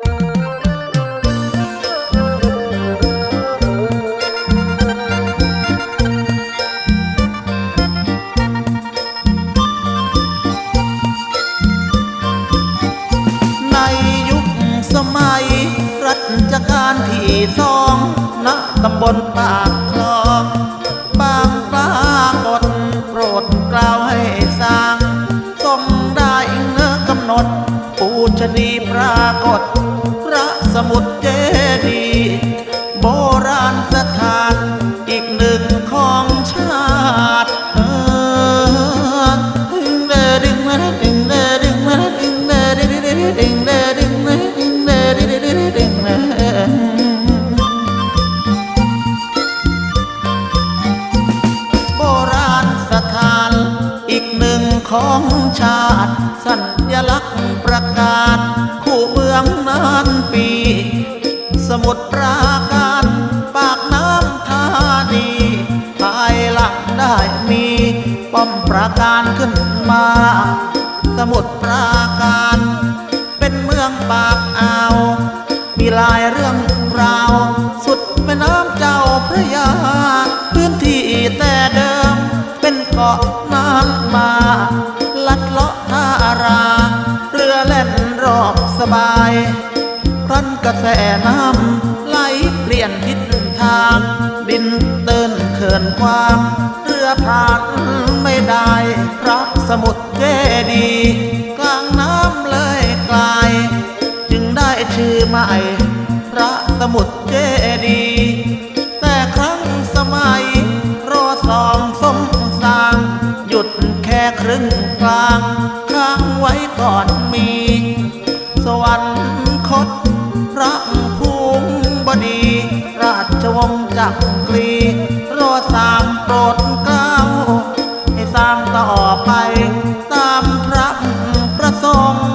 ในยุคสมัย รัชกาลที่สองณตำบลปากคลอง มุดเจดี โบราณสถานอีกหนึ่งของชาติเออเดดึงมาดึงเดดึงมาดึงเดดึงเดดึงเดดึงเดดึงเดดึงเดดึงเดของชาติ สัญลักษณ์ประกาศ สมุทรปราการปากน้ำธานีภายหลังได้มีป้อมปราการขึ้นมา สมุทรปราการ เป็นเมืองปากอ่าว มีหลายเรื่องราว สุดแม่น้ำเจ้าพระยา พื้นที่แต่เดิม เป็นเกาะนานมา ลัดเลาะท่ารา เรือแล่นรอบสบาย กระแสน้ำไหลเปลี่ยนทิศทาง ดินเดินเขินความเรือผ่านไม่ได้พระสมุทรเจดีย์กลางน้ำเลยกลาย จึงได้ชื่อใหม่พระสมุทรเจดีย์แต่ครั้งสมัยรอสองสมสร้าง หยุดแค่ครึ่งกลาง ค้างไว้ก่อนมี สวรรค จักรีรอสามโปรดเกล้าให้สร้างต่อไปตามพระประสงค์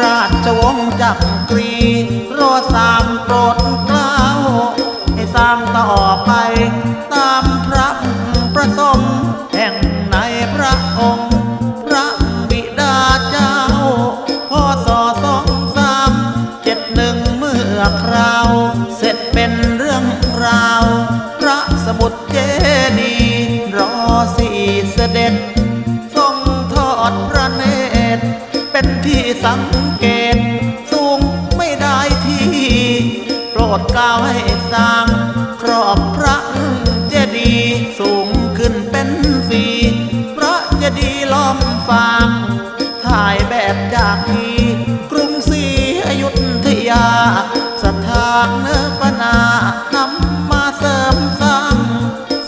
ราชวงศ์จักรี ประสงค์แห่งในพระองค์ พระบิดาเจ้าพศสอสองสามเจ็ดหนึ่งเมื่อคราว เสร็จเป็นเรื่องราว พระสมุทรเจดีรอสี่เสด็จ ทรงทอดพระเนตร เป็นที่สังเกต สูงไม่ได้ที่ โปรดกล้าวให้สร้าง ครอบพระเจดีย์สูง ขึ้นเป็นสีพระเจดีล้อมฟางถ่ายแบบจากที่กรุงศรีอยุธยาสถานเนื้อปนานำมาเสริมสร้าง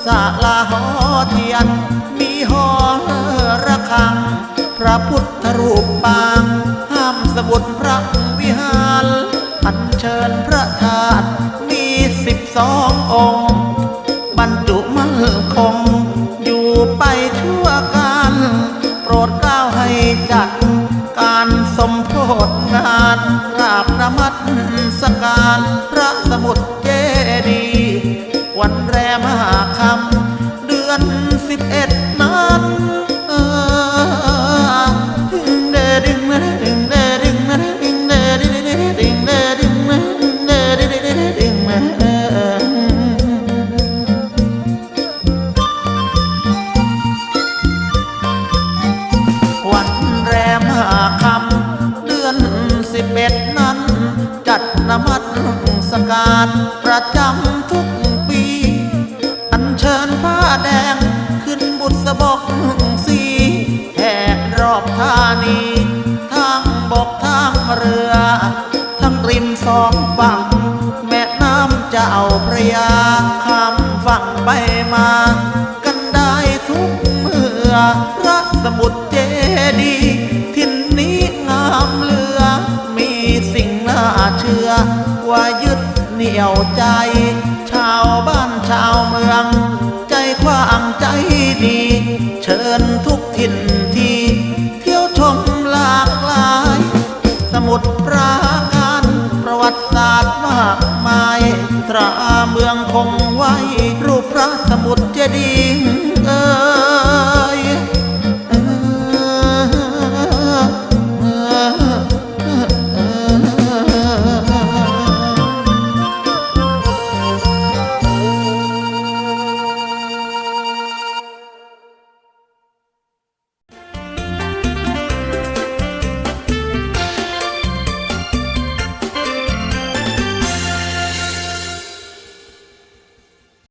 ศาลาหอเทียน มีหอระฆัง พระพุทธรูปปาง ห้ามสมุดพระวิหารอัญเชิญพระธาตุมีสิบสององค์ จัดการสมโพธงานกราบนมัสการพระสมุทรเจดี วันแรมหาคำารประจำทุกปี อัญเชิญผ้าแดงขึ้นบุษบกสีแห่รอบธานีทางบกทางเรือ ทั้งริมสองฝั่ง แม่น้ำเจ้าพระยาข้ามฝั่งไปมา กันได้ทุกเมื่อ เหนียวใจ ชาวบ้านชาวเมือง ใจความใจดี เชิญทุกถิ่นที่ เที่ยวชมหลากหลาย สมุดปราการประวัติศาสตร์มากมาย ตราเมืองคงไว้ รูปพระสมุดเจดีย์เออ